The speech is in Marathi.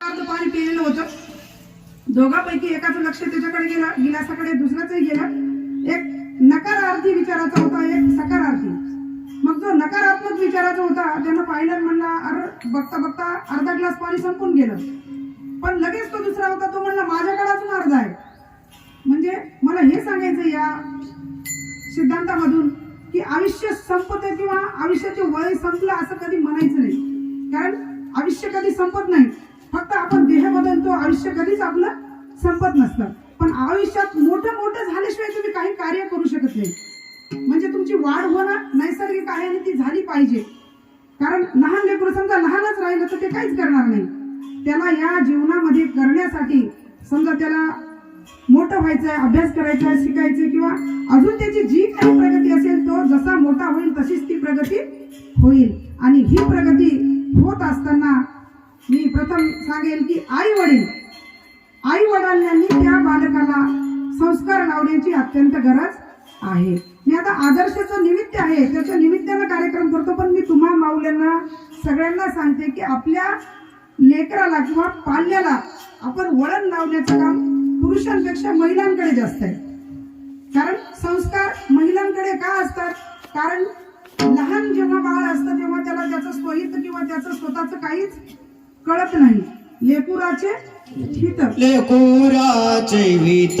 पाणी पिलेलं होतं. दोघांपैकी एकाचं लक्ष त्याच्याकडे गेलं गिलासाकडे दुसऱ्याचंही गेलं. एक नकारार्थी विचाराचा होता एक सकारार्थी. मग जो नकारात्मक विचाराचा होता त्यानं पाहिलं म्हणला अर बघता बघता अर्धा ग्लास पाणी संपून गेलं. पण लगेच तो दुसरा होता तो म्हणला माझ्याकडे अजून अर्धा आहे. म्हणजे मला हे सांगायचं या सिद्धांतामधून की आयुष्य संपते किंवा आयुष्याचे वय संपलं असं कधी म्हणायचं नाही. कारण आयुष्य कधी संपत नाही. आपण देह बदलतो आयुष्य कधीच आपलं संपत नसतं. पण आयुष्यात मोठं मोठं झाल्याशिवाय तुम्ही काही कार्य करू शकत नाही. म्हणजे तुमची वाढ होणं नैसर्गिक आहे आणि ती झाली पाहिजे. कारण लहान लेकरू समजा लहानच राहिलं तर ते काहीच करणार नाही. त्याला या जीवनामध्ये करण्यासाठी समजा त्याला मोठं व्हायचं आहे अभ्यास करायचा आहे शिकायचं किंवा अजून त्याची जी काही प्रगती असेल तो जसा मोठा होईल तशीच ती प्रगती होईल. आणि ही प्रगती सांगेल की आई वडील आई वडिलांनी त्या बालकाला संस्कार लावण्याची अत्यंत गरज आहे. मी आता आदर्शाचं निमित्त आहे. त्याच्या निमित्तानं कार्यक्रम करतो पण मी तुम्हा माऊल्यांना सगळ्यांना सांगते की आपल्या लेकराला किंवा पाल्याला आपण वळण लावण्याचं काम पुरुषांपेक्षा महिलांकडे जास्त आहे. कारण संस्कार महिलांकडे का असतात? कारण लहान जेव्हा बाळ असतं तेव्हा त्याला त्याचं स्वहित किंवा त्याचं स्वतःचं काहीच कळत नाही. लेकुराचे हित. लेकुराचे हित.